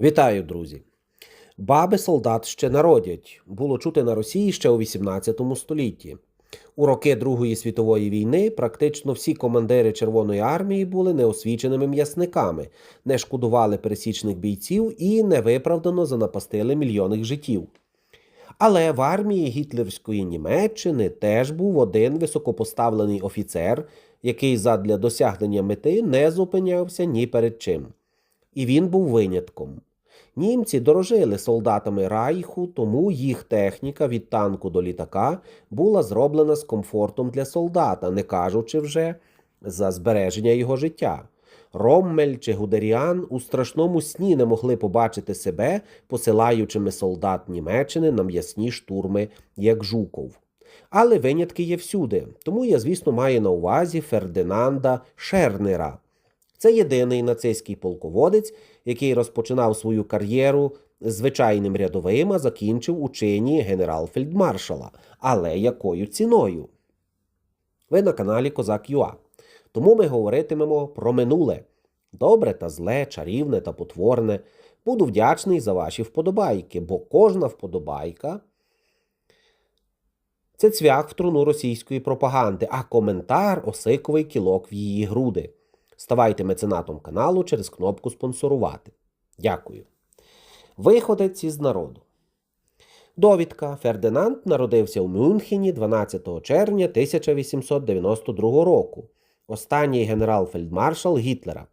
Вітаю, друзі! Баби солдат ще народять було чути на Росії ще у 18 столітті. У роки Другої світової війни практично всі командири Червоної армії були неосвіченими м'ясниками, не шкодували пересічних бійців і невиправдано занапастили мільйони життів. Але в армії гітлерської Німеччини теж був один високопоставлений офіцер, який задля досягнення мети не зупинявся ні перед чим. І він був винятком. Німці дорожили солдатами Райху, тому їх техніка від танку до літака була зроблена з комфортом для солдата, не кажучи вже за збереження його життя. Роммель чи Гудеріан у страшному сні не могли побачити себе, посилаючими солдат Німеччини на м'ясні штурми, як Жуков. Але винятки є всюди, тому я, звісно, маю на увазі Фердинанда Шернера. Це єдиний нацистський полководець, який розпочинав свою кар'єру звичайним рядовим, а закінчив у чині генерал-фельдмаршала. Але якою ціною? Ви на каналі Козак Юа. Тому ми говоритимемо про минуле добре та зле, чарівне та потворне. Буду вдячний за ваші вподобайки, бо кожна вподобайка це цвях в труну російської пропаганди, а коментар осиковий кілок в її груди. Ставайте меценатом каналу через кнопку спонсорувати. Дякую. Виходець із народу. Довідка. Фердинанд народився у Мюнхені 12 червня 1892 року. Останній генерал-фельдмаршал Гітлера,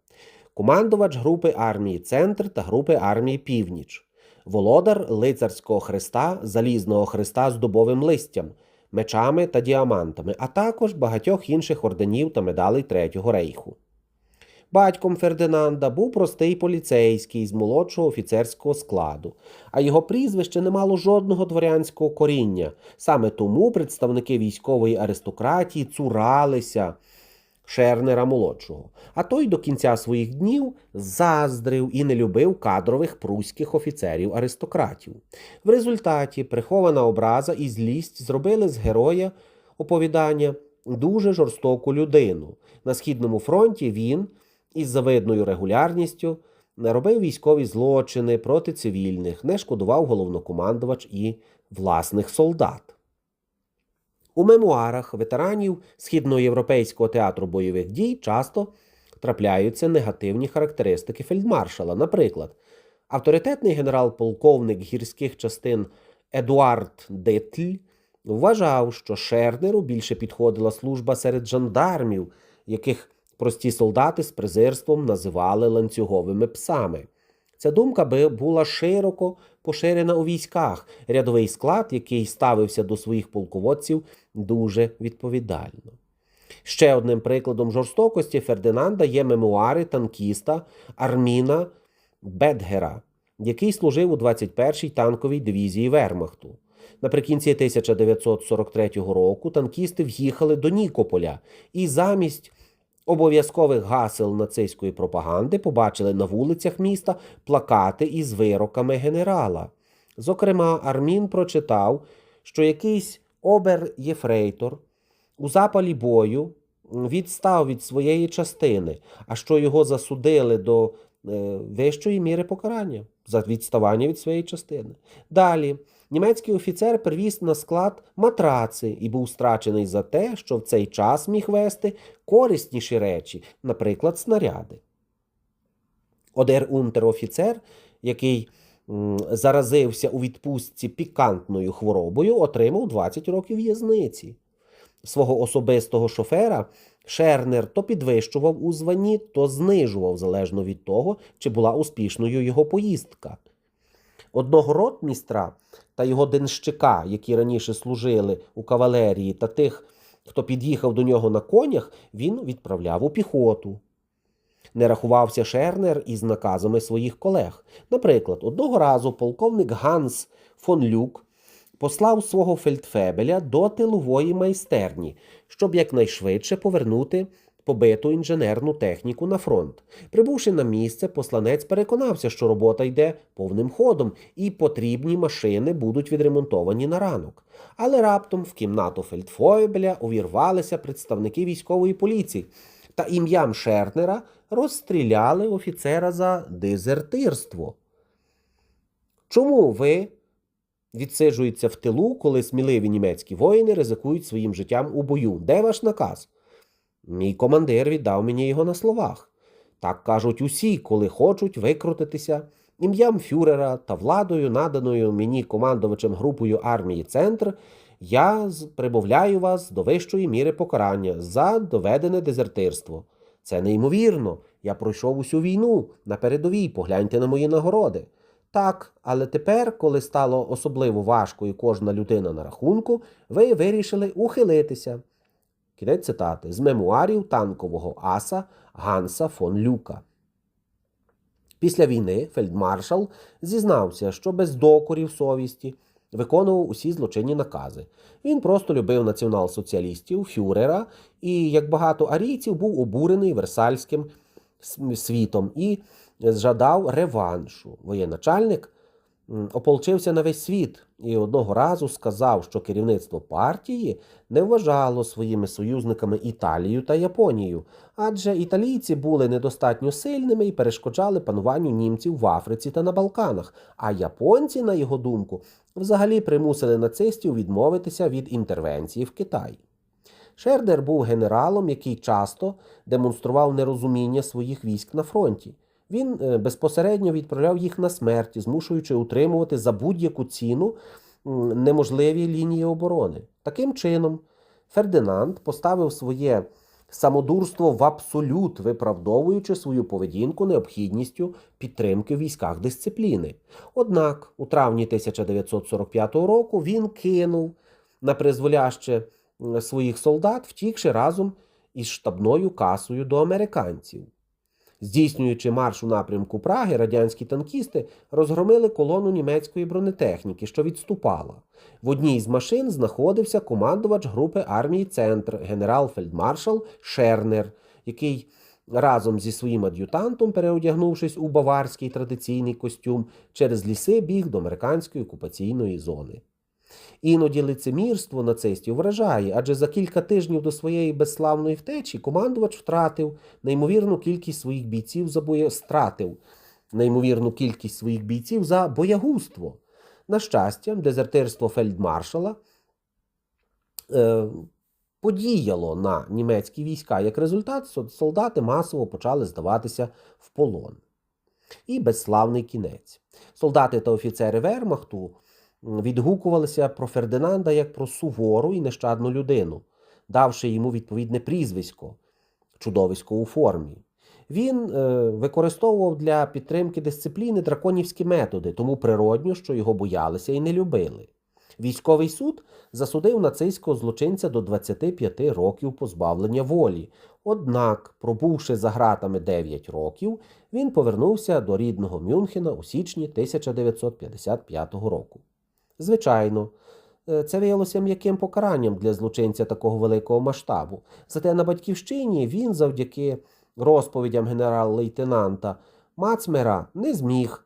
командувач групи армії Центр та групи армії Північ, володар лицарського хреста, залізного хреста з дубовим листям, мечами та діамантами, а також багатьох інших орденів та медалей Третього рейху. Батьком Фердинанда був простий поліцейський з молодшого офіцерського складу, а його прізвище не мало жодного дворянського коріння. Саме тому представники військової аристократії цуралися Шернера молодшого. А той до кінця своїх днів заздрив і не любив кадрових пруських офіцерів аристократів. В результаті прихована образа і злість зробили з героя оповідання дуже жорстоку людину. На східному фронті він із завидною регулярністю робив військові злочини проти цивільних, не шкодував головнокомандувач і власних солдат. У мемуарах ветеранів Східноєвропейського театру бойових дій часто трапляються негативні характеристики фельдмаршала. Наприклад, авторитетний генерал-полковник гірських частин Едуард Дитль вважав, що Шернеру більше підходила служба серед жандармів, яких прості солдати з презирством називали ланцюговими псами. Ця думка би була широко поширена у військах, рядовий склад, який ставився до своїх полководців дуже відповідально. Ще одним прикладом жорстокості Фердинанда є мемуари танкіста Арміна Бедгера, який служив у 21-й танковій дивізії Вермахту. Наприкінці 1943 року танкісти в'їхали до Нікополя і замість обов'язкових гасел нацистської пропаганди побачили на вулицях міста плакати із вироками генерала. Зокрема, Армін прочитав, що якийсь обер-єфрейтор у запалі бою відстав від своєї частини, а що його засудили до е, вищої міри покарання за відставання від своєї частини. Далі німецький офіцер привіз на склад матраци і був страчений за те, що в цей час міг вести корисніші речі, наприклад, снаряди. Одер унтер-офіцер, який заразився у відпустці пікантною хворобою, отримав 20 років в'язниці. Свого особистого шофера Шернер то підвищував у званні, то знижував, залежно від того, чи була успішною його поїздка. Одного ротмістра та його денщика, які раніше служили у кавалерії, та тих, хто під'їхав до нього на конях, він відправляв у піхоту. Не рахувався Шернер із наказами своїх колег. Наприклад, одного разу полковник Ганс фон Люк послав свого фельдфебеля до тилової майстерні, щоб якнайшвидше повернути побиту інженерну техніку на фронт. Прибувши на місце, посланець переконався, що робота йде повним ходом і потрібні машини будуть відремонтовані на ранок. Але раптом в кімнату фельдфебеля увірвалися представники військової поліції та ім'ям Шернера розстріляли офіцера за дезертирство. Чому ви відсиджуєтеся в тилу, коли сміливі німецькі воїни ризикують своїм життям у бою? Де ваш наказ? Мій командир віддав мені його на словах. Так кажуть усі, коли хочуть викрутитися ім'ям фюрера та владою, наданою мені командувачем групою армії Центр, я прибавляю вас до вищої міри покарання за доведене дезертирство. Це неймовірно. Я пройшов усю війну на передовій, погляньте на мої нагороди. Так, але тепер, коли стало особливо важкою кожна людина на рахунку, ви вирішили ухилитися. Кінець цитати з мемуарів танкового аса Ганса фон Люка. Після війни фельдмаршал зізнався, що без докорів совісті виконував усі злочинні накази. Він просто любив націонал-соціалістів, фюрера і, як багато арійців, був обурений версальським світом і жадав реваншу. Воєначальник ополчився на весь світ і одного разу сказав, що керівництво партії не вважало своїми союзниками Італію та Японію, адже італійці були недостатньо сильними і перешкоджали пануванню німців в Африці та на Балканах, а японці, на його думку, взагалі примусили нацистів відмовитися від інтервенції в Китай. Шердер був генералом, який часто демонстрував нерозуміння своїх військ на фронті. Він е, безпосередньо відправляв їх на смерть, змушуючи утримувати за будь-яку ціну неможливі лінії оборони. Таким чином, Фердинанд поставив своє самодурство в абсолют, виправдовуючи свою поведінку необхідністю підтримки в військах дисципліни. Однак, у травні 1945 року він кинув на призволяще своїх солдат, втікши разом із штабною касою до американців. Здійснюючи марш у напрямку Праги, радянські танкісти розгромили колону німецької бронетехніки, що відступала. В одній з машин знаходився командувач групи армії Центр генерал-фельдмаршал Шернер, який разом зі своїм ад'ютантом, переодягнувшись у баварський традиційний костюм, через ліси біг до американської окупаційної зони. Іноді лицемірство нацистів вражає, адже за кілька тижнів до своєї безславної втечі командувач втратив неймовірну кількість своїх бійців за боє... неймовірну кількість своїх бійців за боягузтво. На щастя, дезертирство фельдмаршала е, подіяло на німецькі війська. Як результат, солдати масово почали здаватися в полон. І безславний кінець. Солдати та офіцери Вермахту відгукувалися про Фердинанда як про сувору і нещадну людину, давши йому відповідне прізвисько чудовисько у формі. Він е, використовував для підтримки дисципліни драконівські методи, тому природньо, що його боялися і не любили. Військовий суд засудив нацистського злочинця до 25 років позбавлення волі. Однак, пробувши за ґратами 9 років, він повернувся до рідного Мюнхена у січні 1955 року. Звичайно, е, це виявилося м'яким покаранням для злочинця такого великого масштабу. Зате на батьківщині він завдяки розповідям генерал-лейтенанта Мацмера не зміг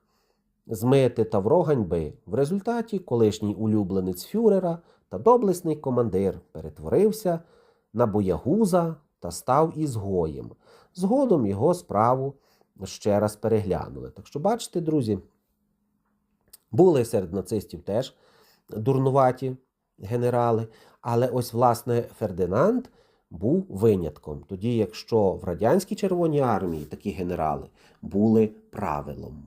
змити тавро ганьби. В результаті колишній улюбленець фюрера та доблесний командир перетворився на боягуза та став ізгоєм. Згодом його справу ще раз переглянули. Так що, бачите, друзі, були серед нацистів теж дурнуваті генерали, але ось, власне, Фердинанд був винятком. Тоді, якщо в радянській Червоній армії такі генерали були правилом.